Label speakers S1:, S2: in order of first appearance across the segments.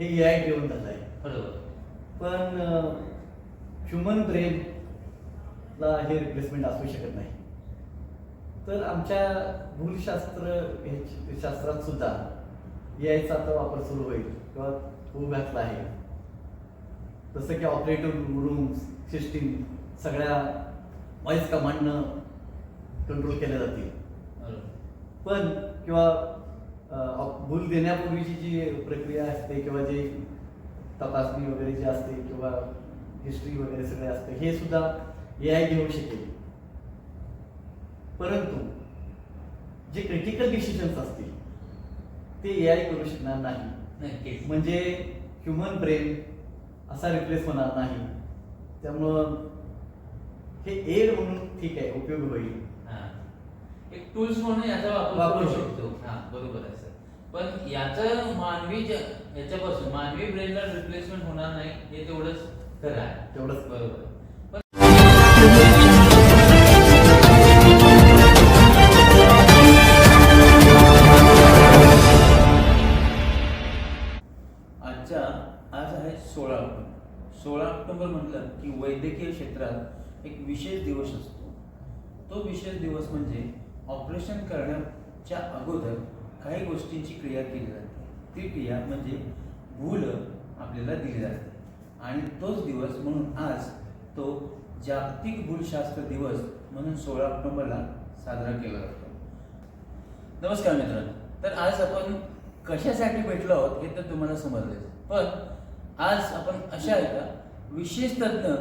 S1: हे ए I driven झालं आहे.
S2: बरोबर.
S1: पण ह्युमन ब्रेनला हे रिप्लेसमेंट असू शकत नाही. तर आमच्या भूलशास्त्र शास्त्रात सुद्धा ए आयचा आता वापर सुरू होईल किंवा होऊ घातला आहे. जसं की ऑपरेटर रूम्स सिस्टीम सगळ्या व्हॉइस कमांडनं कंट्रोल केल्या जातील. पण किंवा भूल देण्यापूर्वीची जी प्रक्रिया असते किंवा जे तपासणी वगैरे जी असते किंवा हिस्ट्री वगैरे सगळे असते हे सुद्धा ए आय घेऊ शकेल. परंतु जे क्रिटिकल डिसिजन्स असतील ते ए आय करू शकणार नाही. म्हणजे ह्युमन ब्रेन असा रिप्लेस होणार नाही. त्यामुळं हे एड म्हणून ठीक आहे उपयोग होईल.
S2: एक टूल्स म्हणून याचा वापर करू
S1: शकतो.
S2: हा बरोबर आहे सर. पण याचं मानवी याच्यापासून मानवी ब्रेनला रिप्लेसमेंट होणार नाही हे तेवढंच खरं आहे.
S1: तेवढंच.
S2: बरोबर आजच्या आज आहे सोळा ऑक्टोबर. सोळा ऑक्टोबर म्हटलं की वैद्यकीय क्षेत्रात एक विशेष दिवस असतो. तो विशेष दिवस म्हणजे ऑपरेशन करण्याच्या अगोदर काही गोष्टींची क्रिया केली जाते. ती क्रिया म्हणजे भूल आपल्याला दिली जाते. आणि तोच दिवस म्हणून आज तो जागतिक भूलशास्त्र दिवस म्हणून सोळा ऑक्टोबरला साजरा केला जातो. नमस्कार मित्रांनो. तर आज आपण कशासाठी भेटलो आहोत हे तर तुम्हाला समजलेच पण आज आपण अशा एका विशेष तज्ज्ञ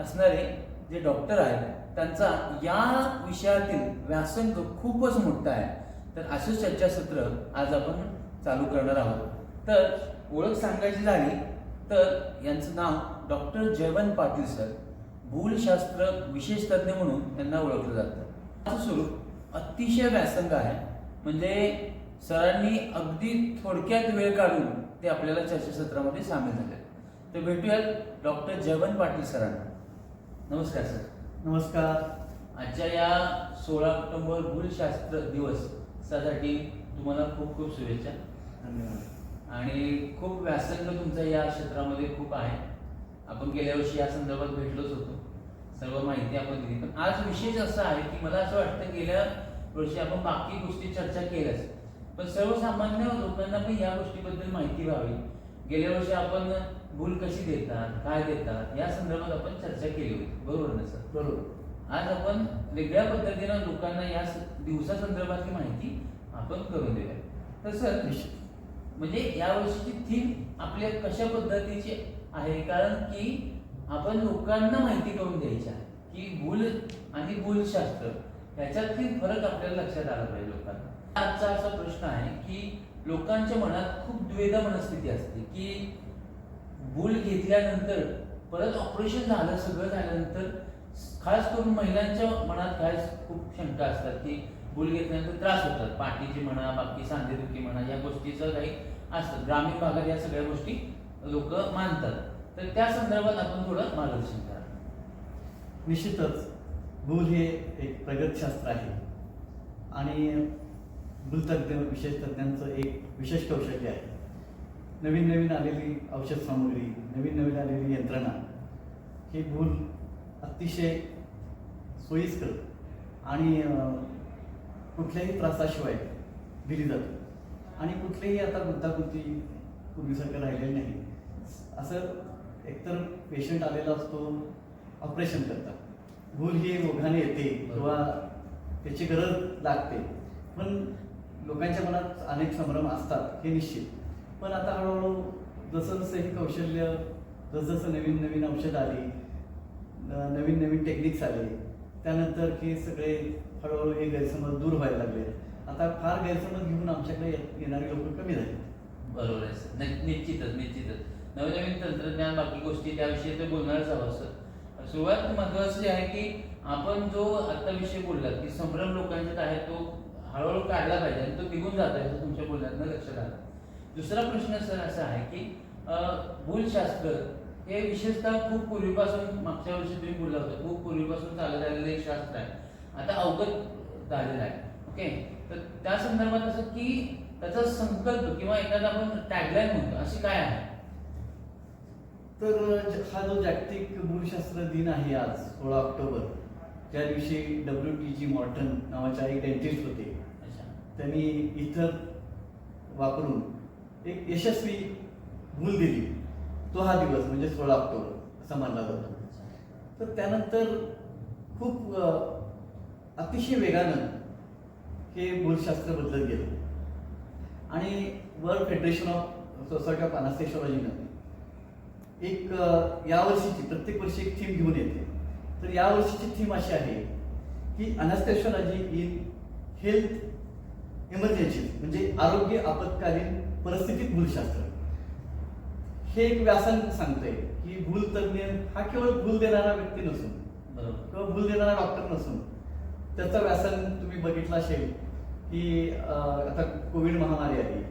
S2: असणारे जे डॉक्टर आहेत त्यांचा या विषयातील व्यासंग खूपच मोठा आहे. तर असे चर्चासत्र आज आपण चालू करणार आहोत. तर ओळख सांगायची झाली तर यांचं नाव डॉक्टर जयवंत पाटील सर. भूलशास्त्र विशेष तज्ज्ञ म्हणून त्यांना ओळखलं जातं. माझं स्वरूप अतिशय व्यासंग आहे. म्हणजे सरांनी अगदी थोडक्यात वेळ काढून ते आपल्याला चर्चासत्रामध्ये सामील झाले. तर भेटूयात डॉक्टर जयवंत पाटील सरांना. नमस्कार सर.
S1: नमस्कार.
S2: आजच्या या सोळा ऑक्टोबर भूलशास्त्र दिवससाठी तुम्हाला खूप खूप शुभेच्छा.
S1: धन्यवाद.
S2: आणि खूप व्यासंग तुमचा या क्षेत्रामध्ये खूप आहे. आपण गेल्या वर्षी या संदर्भात भेटलोच होतो. सर्व माहिती आपण दिली. पण आज विशेष असं आहे की मला असं वाटतं गेल्या वर्षी आपण बाकी गोष्टी चर्चा केल्याच. पण सर्वसामान्य लोकांना पण या गोष्टीबद्दल माहिती व्हावी. गेल्या वर्षी आपण भूल कशी देतात काय देतात या संदर्भात आपण चर्चा केली होती. बरोबर ना सर?
S1: बरोबर.
S2: आज आपण वेगळ्या पद्धतीनं लोकांना या स- दिवसासंदर्भातली माहिती आपण करून देऊया. तर सर म्हणजे या वर्षीची थीम आपल्या कशा पद्धतीची आहे? कारण की आपण लोकांना माहिती करून द्यायची आहे की भूल आणि भूलशास्त्र ह्याच्यातील फरक आपल्याला लक्षात आला पाहिजे लोकांना. आजचा असा प्रश्न आहे की लोकांच्या मनात खूप द्वेधा मनस्थिती असते की भूल घेतल्यानंतर परत ऑपरेशन झालं सगळं झाल्यानंतर खास करून महिलांच्या मनात काय खूप शंका असतात की भूल घेतल्यानंतर त्रास होतात. पाठीची म्हणा बाकी सांधेदुखी म्हणा या गोष्टीचं काही असतं. ग्रामीण भागात या सगळ्या गोष्टी लोक मानतात. तर त्या संदर्भात आपण थोडं मार्गदर्शन करा.
S1: निश्चितच भूल हे एक प्रगतशास्त्र आहे. आणि भूलतज्ञ विशेष तज्ञांचं एक विशेष कौशल्य आहे. नवीन नवीन आलेली औषध सामग्री नवीन नवीन आलेली यंत्रणा ही भूल अतिशय सोयीस्कर आणि कुठल्याही त्रासाशिवाय दिली जाते. आणि कुठलेही आता गुंतागुंती पूर्वीसारखं राहिलेलं नाही. असं एकतर पेशंट आलेला असतो ऑपरेशन करतात. भूल ही ओघाने येते किंवा त्याची गरज लागते. पण लोकांच्या मनात अनेक संभ्रम असतात हे निश्चित. पण आता हळूहळू जसं जसं हे कौशल्य जसजसं नवीन नवीन औषध आली नवीन नवीन टेक्निक्स आले त्यानंतर हे सगळे हळूहळू हे गैरसमज दूर व्हायला लागले. आता फार गैरसमज घेऊन आमच्याकडे येणारे लोक कमी झाले.
S2: बरोबर आहे सर. निश्चितच निश्चितच. नवनवीन तंत्रज्ञान बाकी गोष्टी त्याविषयी तर बोलणारच हवं सर. सुरुवात महत्वाची आहे की आपण जो आता विषय बोललात की संभ्रम लोकांच्यात आहे तो हळूहळू काढला पाहिजे आणि तो निघून जात आहे तुमच्या बोलण्यात लक्षात आलं. दुसरा प्रश्न सर असा आहे की भूलशास्त्र हे विशेषतः खूप पूर्वीपासून मागच्या वर्षी तुम्ही बोलला होता खूप पूर्वीपासून चालत आलेलं एक शास्त्र आहे. आता अवगत झालेलं आहे. ओके? तर त्या संदर्भात असं की त्याचा संकल्प किंवा एखादा आपण टॅगलाईन म्हणतो अशी काय आहे?
S1: तर हा जो जागतिक भूलशास्त्र दिन आहे आज सोळा ऑक्टोबर त्या दिवशी डब्ल्यू टी जी मॉर्टन नावाच्या एक डेंटिस्ट होते. त्यांनी इथर वापरून एक यशस्वी भूल दिली तो हा दिवस म्हणजे सोळा ऑक्टोबर असा मानला जातो. तर त्यानंतर खूप अतिशय वेगानं हे भूलशास्त्र बदलत गेलं. आणि world federation of society of अनास्थेशॉलॉजीनं एक यावर्षीची प्रत्येक वर्षी एक थीम घेऊन येते. तर यावर्षीची थीम अशी आहे की अनास्थेशॉलॉजी इन हेल्थ इमर्जन्सी म्हणजे आरोग्य आपत्कालीन परिस्थितीत भूलशास्त्र हे एक व्यासन सांगतंय की भूल तज्ञ हा केवळ भूल देणारा व्यक्ती नसून
S2: बरोबर.
S1: किंवा भूल देणारा डॉक्टर नसून त्याचं व्यासन तुम्ही बघितलं असेल की आता कोविड महामारी आली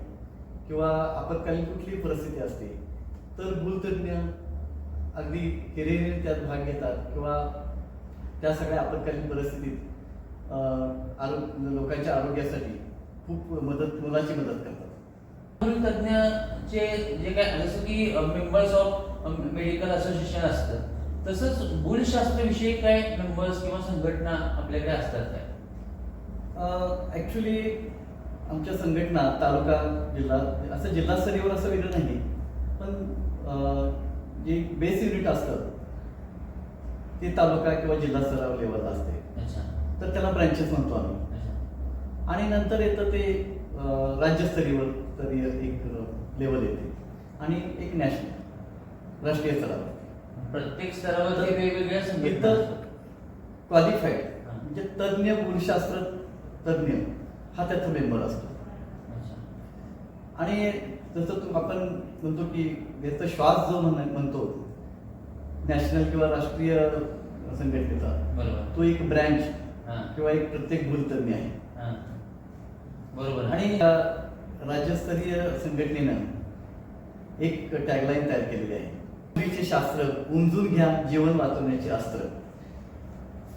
S1: किंवा आपत्कालीन कुठलीही परिस्थिती असते तर भूलतज्ञ अगदी हिरिरीने त्यात भाग घेतात किंवा त्या सगळ्या आपत्कालीन परिस्थितीत आरो लोकांच्या आरोग्यासाठी खूप मदत मोलाची मदत करतात.
S2: तज्ञचे जे काय जसं की मेंबर्स ऑफ मेडिकल असोसिएशन असतं तसंच भूलशास्त्राविषयी काय मेंबर्स किंवा संघटना आपल्याकडे असतात काय?
S1: ॲक्च्युली आमच्या संघटना तालुका जिल्हा असं जिल्हास्तरीयवर असं वेगळं नाही पण जे बेस युनिट असतं ते तालुका किंवा जिल्हा स्तरावर लेवलला असते. तर त्याला ब्रँचेस म्हणतो आम्ही. आणि नंतर येतं ते राज्यस्तरीयवर. तरी एक लेवल येते आणि एक नॅशनल राष्ट्रीय स्तरावर
S2: प्रत्येक स्तरावर वेगवेगळ्या असतात.
S1: क्वालिफाईड. म्हणजे तज्ज्ञ भूलशास्त्र तज्ज्ञ हा त्याचा मेंबर असतो. आणि जसं तू आपण म्हणतो की याचा श्वास जो म्हण म्हणतो नॅशनल किंवा राष्ट्रीय संघटनेचा
S2: बरोबर
S1: तो एक ब्रँच. किंवा एक प्रत्येक भूलतज्ञ आहे.
S2: बरोबर.
S1: आणि राज्यस्तरीय संघटनेनं एक टॅगलाईन तयार केलेली आहे. पूर्वीचे शास्त्र उमजून घ्या जीवन वाचवण्याचे अस्त्र.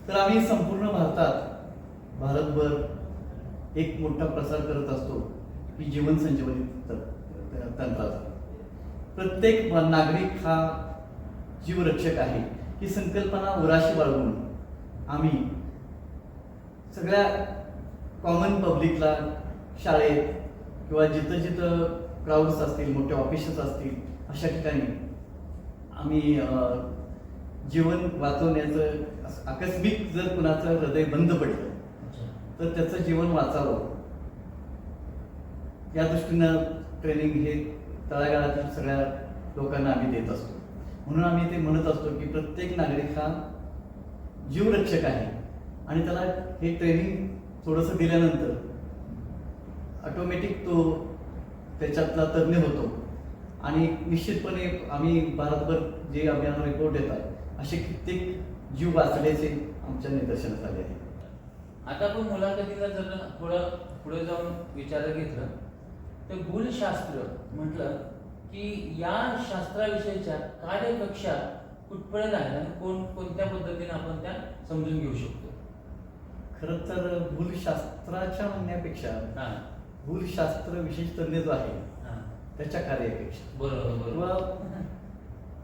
S1: तर आम्ही संपूर्ण भारतात भारतभर एक मोठा प्रसार करत असतो की जीवन संजीवनी तंत्राचा. प्रत्येक नागरिक हा जीवरक्षक आहे. ही संकल्पना उराशी बाळगून आम्ही सगळ्या कॉमन पब्लिकला शाळेत किंवा जिथं जिथं क्राऊड्स असतील मोठे ऑफिसेस असतील अशा ठिकाणी आम्ही जीवन वाचवण्याचं आकस्मिक जर कुणाचं हृदय बंद पडलं. तर त्याचं जीवन वाचावं. या दृष्टीनं ट्रेनिंग हे तळागाळातील सगळ्या लोकांना आम्ही देत असतो. म्हणून आम्ही ते म्हणत असतो की प्रत्येक नागरिक हा जीवरक्षक आहे. आणि त्याला हे ट्रेनिंग थोडंसं दिल्यानंतर ऑटोमॅटिक तो त्याच्यातला तज्ज्ञ होतो. आणि निश्चितपणे आम्ही भारतभर जे अभियान रिपोर्ट येतात असे कित्येक जीव वाचल्याचे आमच्या निदर्शनास आले आहे.
S2: आता आपण मुलाखतीला जर थोडं पुढे जाऊन विचारात घेतलं तर भूलशास्त्र म्हटलं की या शास्त्राविषयीच्या कार्यकक्षा कुठपर्यंत आहे आणि कोण कोणत्या पद्धतीने आपण त्या समजून घेऊ शकतो?
S1: खरं तर भूलशास्त्राच्या म्हणण्यापेक्षा भूलशास्त्र विशेष तज्ञ जो आहे त्याच्या कार्यापेक्षा.
S2: बरोबर
S1: किंवा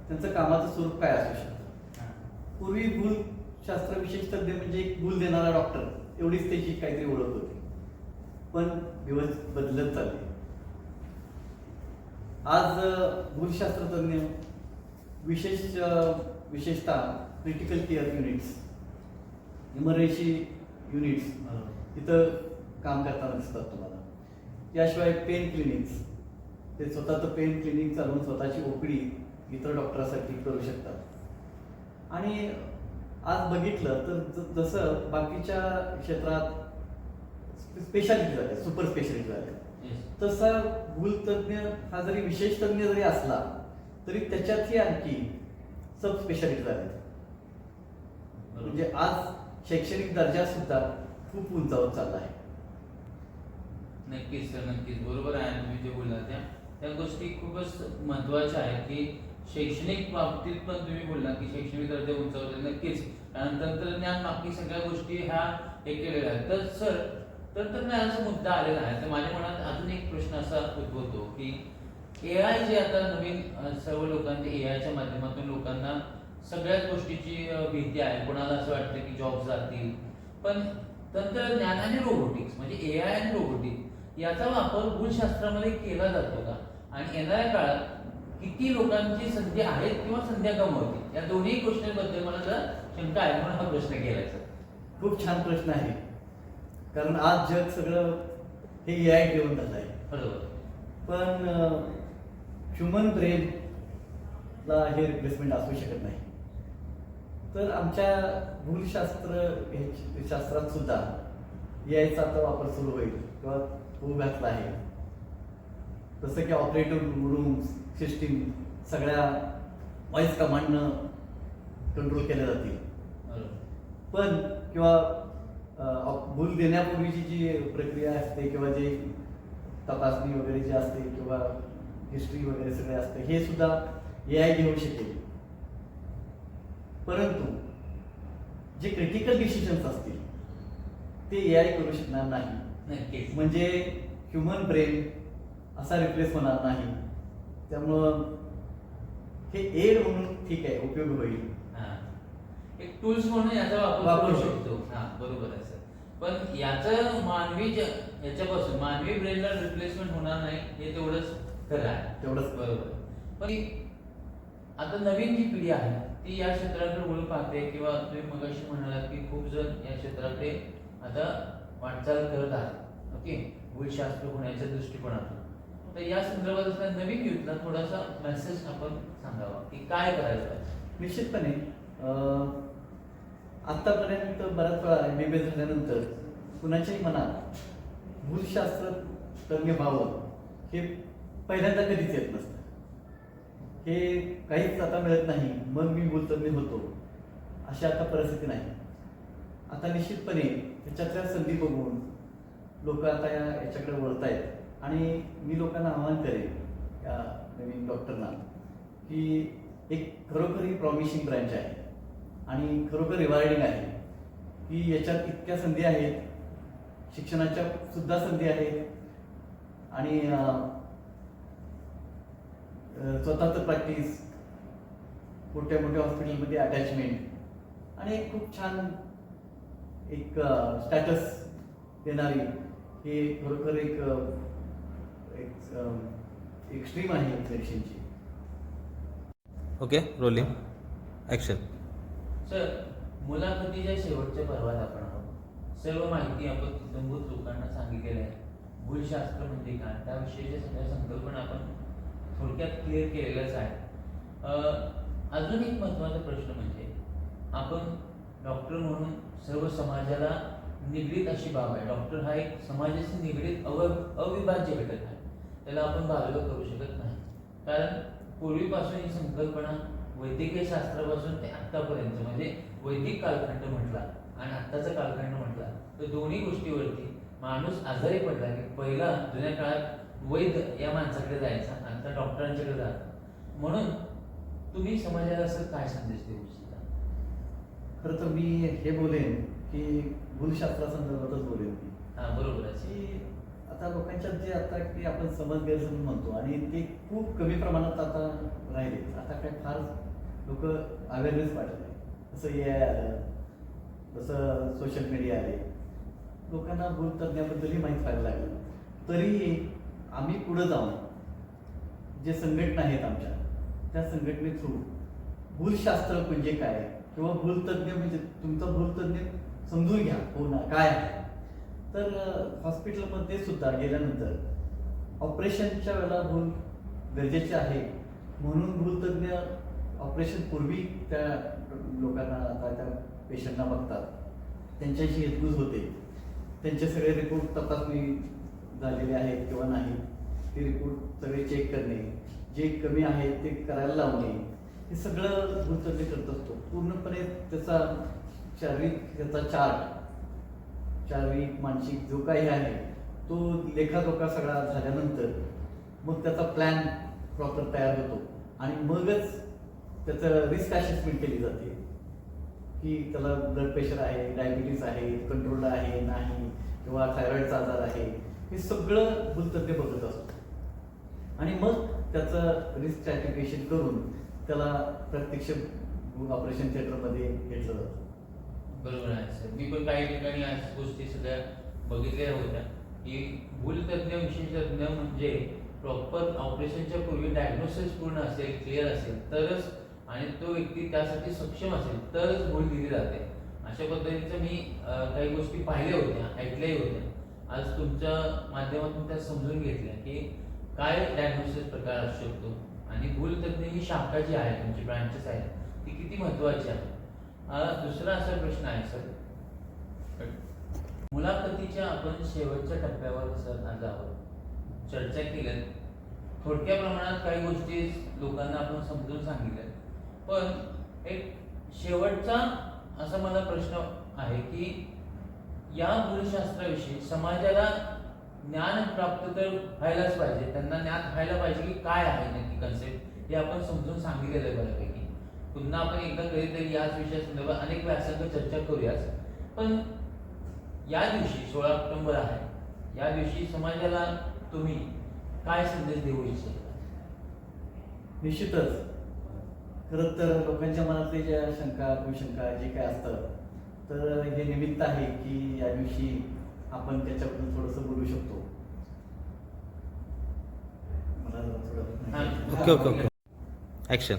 S1: त्यांचं कामाचं स्वरूप काय असू शकतं?
S2: हा.
S1: पूर्वी भूलशास्त्र विशेष तज्ञ म्हणजे एक भूल देणारा डॉक्टर. एवढीच त्याची काहीतरी ओळख होती. पण दिवस बदलत चालले. आज अं, भूलशास्त्र तज्ञ विशेष विशेषतः critical care units emergency units. इथं काम करताना दिसतात तुम्हाला. याशिवाय पेन क्लिनिक्स ते स्वतःचं पेन क्लिनिक चालवून स्वतःची ओपीडी इतर डॉक्टरासाठी करू शकतात. आणि आज बघितलं तर जसं बाकीच्या क्षेत्रात स्पेशालिटी झाल्या सुपर स्पेशालिटी
S2: Yes.
S1: तसा भूलतज्ञ हा जरी विशेष तज्ञ जरी असला तरी त्याच्यातही आणखी सब स्पेशालिटी झाल्या म्हणजे आज शैक्षणिक दर्जा सुद्धा खूप उंचावत चालला आहे.
S2: नक्कीच सर नक्कीच. बरोबर आहे तुम्ही जे बोलला त्या त्या गोष्टी खूपच महत्त्वाच्या आहेत की शैक्षणिक बाबतीत पण तुम्ही बोलला की शैक्षणिक दर्जा उंचावले नक्कीच. कारण तंत्रज्ञान बाकी सगळ्या गोष्टी ह्या हे केलेल्या आहेत. तर सर तंत्रज्ञानाचा मुद्दा आलेला आहे. तर माझ्या मनात अजून एक प्रश्न असा उद्भवतो की ए आय जे आता नवीन सर्व लोकांचे ए आयच्या माध्यमातून लोकांना सगळ्याच गोष्टीची भीती आहे. कोणाला असं वाटतं की जॉब जातील. पण तंत्रज्ञान आणि रोबोटिक्स म्हणजे ए आय आणि रोबोटिक्स याचा वापर भूलशास्त्रामध्ये केला जातो का? आणि येणाऱ्या काळात किती लोकांची संधी आहेत किंवा संध्या गमावतील या दोन्ही गोष्टींबद्दल मला जरा शंका आहे म्हणून हा प्रश्न केलाय सर
S1: खूप छान प्रश्न आहे. कारण आज जग सगळं हे आय घेऊन झालं आहे.
S2: बरोबर.
S1: पण ह्युमन ब्रेनला हे रिप्लेसमेंट असू शकत नाही. तर आमच्या भूलशास्त्र शास्त्रात सुद्धा यायचा आता वापर सुरू होईल किंवा होऊ घातला आहे. जसं की ऑपरेटर रूम्स सिस्टीम सगळ्या व्हॉइस कमांडनं कंट्रोल केल्या जातील. पण किंवा भूल देण्यापूर्वीची जी प्रक्रिया असते किंवा जे तपासणी वगैरे जी असते किंवा हिस्ट्री वगैरे सगळे असते हे सुद्धा ए आय घेऊ शकेल. परंतु जे क्रिटिकल डिसिजन्स असतील ते ए आय करू शकणार नाही.
S2: नक्कीच.
S1: म्हणजे ह्युमन ब्रेन असा रिप्लेस होणार नाही. त्यामुळं हे एड म्हणून ठीक आहे उपयोग होईल.
S2: हा. एक टूल्स म्हणून याचा वापर
S1: वापर
S2: करू. शकतो. हा बरोबर आहे सर. पण याचं मानवी याच्यापासून मानवी ब्रेनला रिप्लेसमेंट होणार नाही हे तेवढंच खरं आहे.
S1: तेवढंच
S2: बरोबर. पण आता नवीन जी पिढी आहे ती या क्षेत्राकडे वळू पाहते किंवा तुम्ही मगाशी म्हणालात की खूप जण या क्षेत्राकडे आता वाटचाल करत आहे. ओके? भूशास्त्र होण्याच्या दृष्टिकोनातून. तर या संदर्भात असल्या नवीन युथला थोडासा मेसेज आपण सांगावा. की काय करायचं
S1: निश्चितपणे आत्तापर्यंत बराच बऱ्याच वेळा एम बी एस झाल्यानंतर कुणाच्याही मनात भूशास्त्र तज्ञ व्हावं हे पहिल्यांदा कधीच येत नसतं. हे काहीच आता मिळत नाही. मग मी भूलतज्ञ होतो. अशी आता परिस्थिती नाही. आता निश्चितपणे त्याच्यातल्या संधी बघून लोक आता या याच्याकडे वळत आहेत आणि मी लोकांना आवाहन करेन या नवीन डॉक्टरना की एक खरोखर ही प्रॉमिशिंग ब्रँच आहे. आणि खरोखर रिवार्डिंग आहे. की याच्यात इतक्या संधी आहेत शिक्षणाच्या सुद्धा संधी आहेत. आणि स्वतःचं प्रॅक्टिस मोठ्या मोठ्या हॉस्पिटलमध्ये अटॅचमेंट आणि खूप छान एक स्टॅटस देणारी हे खरोखर एक एक स्ट्रीम आहे मेडिसिनची
S3: ओके रोलिंग ॲक्शन
S2: सर मुलाखतीच्या शेवटच्या पर्वात आपण आहोत. सर्व माहिती आपण इतंभूत लोकांना सांगितलेली आहे. भूलशास्त्र म्हणजे काय? त्याविषयीच्या सगळ्या संकल्पना आपण थोडक्यात क्लिअर केलेल्याच आहेत. अं, अजून एक महत्त्वाचा प्रश्न म्हणजे आपण डॉक्टर म्हणून सर्व समाजाला निगडीत अशी बाब आहे. डॉक्टर हा एक समाजाशी निगडीत अव अविभाज्य घटक आहे. त्याला आपण बाजूला करू शकत नाही. कारण पूर्वीपासून ही संकल्पना वैद्यकीय शास्त्रापासून ते आत्तापर्यंत म्हणजे वैदिक कालखंड म्हटला आणि आत्ताचा कालखंड म्हटला तर दोन्ही गोष्टीवरती माणूस आजारी पडला की पहिला जुन्या काळात वैद्य या माणसाकडे जायचा आता डॉक्टरांच्याकडे जात म्हणून तुम्ही समाजाला असं काय संदेश देऊ इच्छिता
S1: खरं तर मी हे बोलेन की भूलशास्त्रासंदर्भातच बोलेन मी
S2: हा बरोबर आहे.
S1: की आता लोकांच्यात जे आता की आपण समज गैरसमज म्हणतो आणि ते खूप कमी प्रमाणात आता राहिले. आता काय फार लोक अवेअरनेस वाटले जसं ए आय आलं जसं सोशल मीडिया आले. लोकांना भूलतज्ञाबद्दलही माहीत व्हायला लागलं. तरीही आम्ही पुढं जाऊन जे संघटना आहेत आमच्या त्या संघटने थ्रू भूलशास्त्र म्हणजे काय? किंवा भूलतज्ञ म्हणजे तुमचा भूलतज्ञ समजून घ्या हो ना काय आहे. तर हॉस्पिटलमध्ये सुद्धा गेल्यानंतर ऑपरेशनच्या वेळेला भूल गरजेचे आहे. म्हणून भूलतज्ञ ऑपरेशन पूर्वी त्या लोकांना आता त्या पेशंटना बघतात. त्यांच्याशी हेतगूज होते. त्यांचे सगळे रिपोर्ट तपासणी झालेले आहेत किंवा नाही ते रिपोर्ट सगळे चेक करणे. जे कमी आहे ते करायला लावणे. हे सगळं भूलतज्ञ करत असतो. पूर्णपणे त्याचा शारीरिक त्याचा चार्ट शारीरिक मानसिक जो काही आहे तो लेखाजोखा सगळा झाल्यानंतर मग त्याचा प्लॅन प्रॉपर तयार होतो. आणि मगच त्याचं रिस्क असेसमेंट केली जाते. की त्याला ब्लड प्रेशर आहे डायबिटीस आहे कंट्रोल आहे नाही किंवा थायरॉईडचा आजार आहे. हे सगळं भूलतज्ञ बघत असतो. आणि मग त्याचं रिस्क स्ट्रॅटिफिकेशन करून त्याला प्रत्यक्ष ऑपरेशन थिएटरमध्ये घेतलं जातं.
S2: बरोबर आहे सर. मी पण काही ठिकाणी गोष्टी सगळ्या बघितल्या होत्या. की भूलतज्ञ विशेषज्ञ म्हणजे प्रॉपर ऑपरेशनच्या पूर्वी डायग्नोसिस पूर्ण असेल क्लिअर असेल तरच आणि तो व्यक्ती त्यासाठी सक्षम असेल तरच भूल दिली जाते. अशा पद्धतीचं मी काही गोष्टी पाहिल्या होत्या ऐकल्याही होत्या. आज तुमच्या माध्यमातून त्या समजून घेतल्या की काय डायग्नोसिस प्रकार असू शकतो आणि भूलतज्ञ ही शाखा जी आहे तुमची ब्रांचेस आहेत ती किती महत्वाची आहे? दुसरा असा प्रश्न आहे सर. मुलाखतीच्या आपण शेवटच्या टप्प्यावर सर आज आहोत चर्चा केल्या थोडक्या प्रमाणात काही गोष्टी लोकांना आपण समजून सांगितल्या पण एक शेवटचा असा मला प्रश्न आहे की या भूलशास्त्राविषयी समाजाला ज्ञान प्राप्त तर व्हायलाच पाहिजे. त्यांना ज्ञान व्हायला पाहिजे की काय आहे नक्की कन्सेप्ट हे आपण समजून सांगितलेलं आहे बऱ्यापैकी. पुन्हा आपण एकदा कधीतरी याच विषयासंदर्भात अनेक व्यासंग चर्चा करूयाच. पण या दिवशी सोळा ऑक्टोंबर आहे. या दिवशी समाजाला तुम्ही काय संदेश देऊ इच्छिता?
S1: निश्चितच. खरं तर लोकांच्या मनातले ज्या शंका कुशंका जे काय असतं तर हे निमित्त आहे की या दिवशी आपण त्याच्याबद्दल थोडंसं बोलू शकतो.
S3: Okay okay okay. Action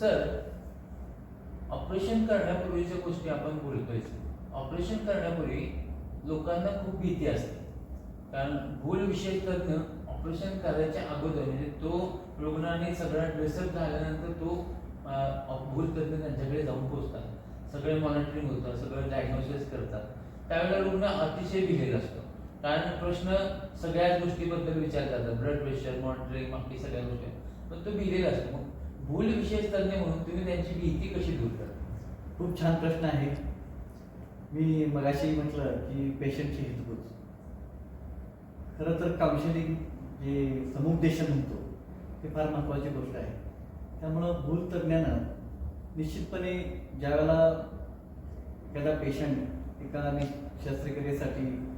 S2: sir operation करण्यापूर्वीच्या गोष्टी आपण बोलतोय ऑपरेशन करण्यापूर्वी लोकांना खूप भीती असते. कारण भूल विशेष तज्ञ ऑपरेशन करायच्या अगोदर म्हणजे तो रुग्णाने सगळा ड्रेसअप झाल्यानंतर तो भूल तज्ञ त्यांच्याकडे जाऊन पोहोचतात सगळे मॉनिटरिंग होतं सगळं डायग्नोसिस करतात. त्यावेळेला रुग्ण अतिशय भिलेला असतो. कारण प्रश्न सगळ्याच गोष्टीबद्दल विचार करतात ब्लड प्रेशर मॉनिटरिंग बाकी सगळ्या गोष्टी. पण तो लिहिलेला असतो. मग भूल विशेष तज्ञ म्हणून तुम्ही त्यांची भीती कशी दूर करता?
S1: खूप छान प्रश्न आहे. मी मगाशी म्हटलं की पेशंटची हितगुज. खरं तर काउन्सिलिंग जे समुपदेशन म्हणतो ते फार महत्त्वाची गोष्ट आहे. त्यामुळं भूल तज्ज्ञानं निश्चितपणे ज्यावेळेला एखादा पेशंट एका शस्त्रक्रियेसाठी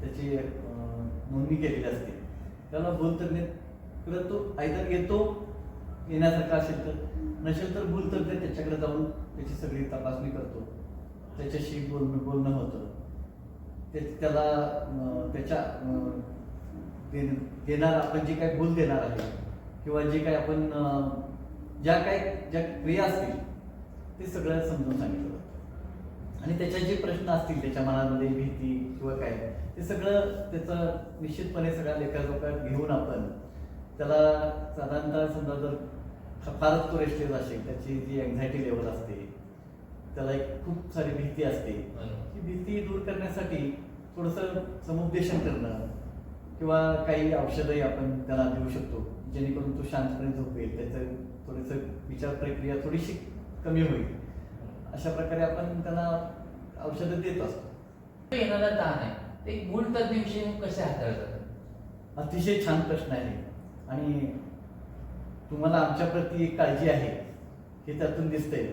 S1: त्याची नोंदणी केलेली असते. त्याला भूल तज्ञ किंवा तो आयदर येतो येण्यासारखा असेल तर. नसेल तर भूल तज्ञ त्याच्याकडे जाऊन त्याची सगळी तपासणी करतो. त्याच्याशी बोलणं बोलणं होतं. ते त्याला त्याच्या अं, देणार आपण जे काय भूल देणार आहे किंवा जे काय आपण ज्या काय ज्या क्रिया असतील ते सगळं समजून सांगितलं आणि त्याच्या जे प्रश्न असतील त्याच्या मनामध्ये भीती किंवा काय ते सगळं त्याचं निश्चितपणे सगळ्या लेखाजोखात घेऊन आपण त्याला साधारणतः समजा जर फारच तो रेस्टलेस असेल त्याची जी अँझायटी लेवल असते त्याला एक खूप सारी भीती असते. ही भीती दूर करण्यासाठी थोडंसं समुपदेशन करणं किंवा काही औषधंही आपण त्याला देऊ शकतो जेणेकरून तो शांतपणे झोपेल त्याचं थोडंसं विचार प्रक्रिया थोडीशी कमी होईल. अशा प्रकारे आपण त्याला औषधं देत असतो.
S2: तो येणारा ताण आहे. ते मूळ तज्ञ कसे हाताळतात?
S1: अतिशय छान प्रश्न आहे. आणि तुम्हाला आमच्याप्रती एक काळजी आहे हे त्यातून दिसतंय.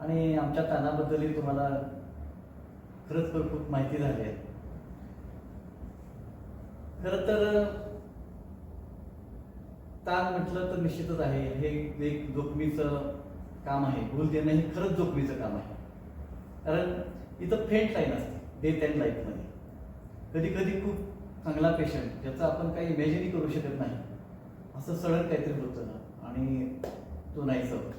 S1: आणि आमच्या ताणाबद्दलही तुम्हाला खरंच तर खूप माहिती झाली आहे. खरं तर ताण म्हटलं तर निश्चितच आहे. हे एक जोखमीचं काम आहे. भूल देणं हे खरंच जोखमीचं काम आहे. कारण इथं फेंट लाईन असते डेथ अँड लाईफमध्ये. कधी कधी खूप चांगला पेशंट ज्याचं आपण काही इमॅजिनही करू शकत नाही. असं सडन काहीतरी होतं. ना आणि तो नाही सर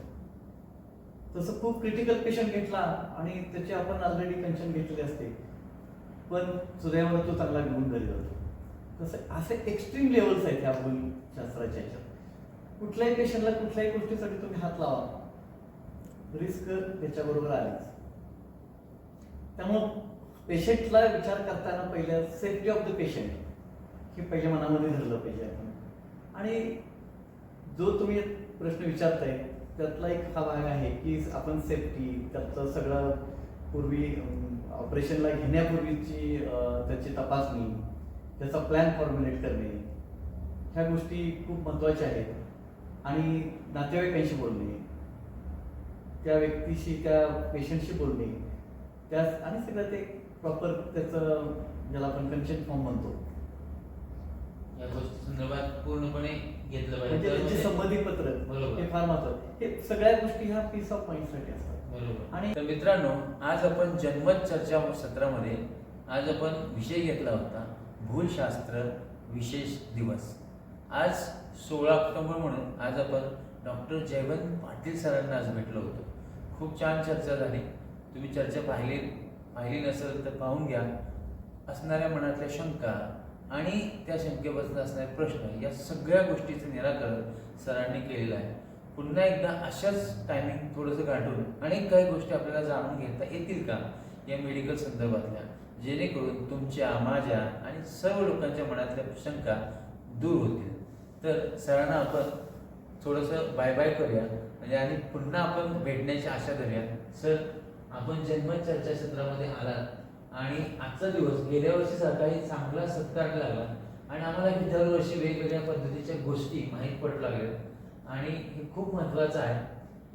S1: तसं खूप क्रिटिकल पेशंट घेतला आणि त्याची आपण ऑलरेडी पेन्शन घेतलेली असते. पण सुदैवावर तो चांगला घेऊन घरी जातो. तसं असे एक्स्ट्रीम लेवल्स आहेत ह्या शास्त्राच्या ह्याच्यात. कुठल्याही पेशंटला कुठल्याही गोष्टीसाठी तुम्ही हात लावा. रिस्क त्याच्याबरोबर आलीच. त्यामुळं पेशंटला विचार करताना पहिल्या सेफ्टी ऑफ द पेशंट हे पहिल्या मनामध्ये धरलं पाहिजे आपण. आणि जो तुम्ही प्रश्न विचारताय त्यातला एक हा भाग आहे की आपण सेफ्टी त्यातलं सगळं पूर्वी ऑपरेशनला घेण्यापूर्वीची त्याची तपासणी त्याचा प्लॅन फॉर्म्युलेट करणे ह्या गोष्टी खूप महत्त्वाच्या आहेत. आणि नातेवाईकांशी बोलणे त्या व्यक्तीशी त्या पेशंटशी बोलणे त्या आणि सगळं ते प्रॉपर त्याचं ज्याला आपण कन्सेंट फॉर्म म्हणतो.
S4: या गोष्टी संदर्भात पूर्णपणे घेतलं
S1: म्हणजे
S4: पाहिजे
S1: त्यांचे
S4: तर
S1: संमती पत्र
S4: बरोबर.
S1: हे फार महत्वाचं हे सगळ्या गोष्टी ह्या पीस ऑफ माइंडसाठी असतात.
S4: बरोबर.
S1: आणि
S2: तर मित्रांनो आज आपण जन्मत चर्चा सत्रामध्ये आज आपण विषय घेतला होता भूलशास्त्र विशेष दिवस. आज सोळा ऑक्टोबर म्हणून आज आपण डॉक्टर जयवंत पाटील सरांना आज भेटलो होतो. खूप छान चर्चा झाली. तुम्ही चर्चा पाहिली. पाहिली नसेल तर पाहून घ्या. असणाऱ्या मनातल्या शंका आणि त्या शंकेपासून असणारे प्रश्न या सगळ्या गोष्टीचं निराकरण सरांनी केलेलं आहे. पुन्हा एकदा अशाच टायमिंग थोडंसं गाठून अनेक काही गोष्टी आपल्याला जाणून घेता येतील का या मेडिकल संदर्भातल्या? जेणेकरून तुमच्या माझ्या आणि सर्व लोकांच्या मनातल्या शंका दूर होतील. तर सरांना आपण थोडंसं बाय बाय करूया. म्हणजे आणि पुन्हा आपण भेटण्याची आशा धरूया.
S4: सर आपण जन्मत चर्चा आलात आणि आजचा दिवस गेल्या वर्षी सकाळी चांगला सत्कार लागला आणि आम्हाला ही दरवर्षी वेगवेगळ्या पद्धतीच्या गोष्टी माहीत पडू लागल्या. आणि हे खूप महत्त्वाचं आहे.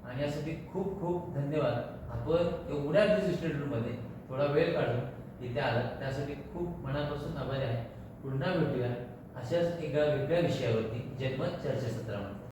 S4: आणि यासाठी खूप खूप धन्यवाद. आपण एवढ्या बिझी थोडा वेळ काढून इथे आलात. त्यासाठी खूप मनापासून आभारी आहे. पुन्हा भेटूया अशाच एका वेगळ्या विषयावरती जन्मत चर्चासत्रामध्ये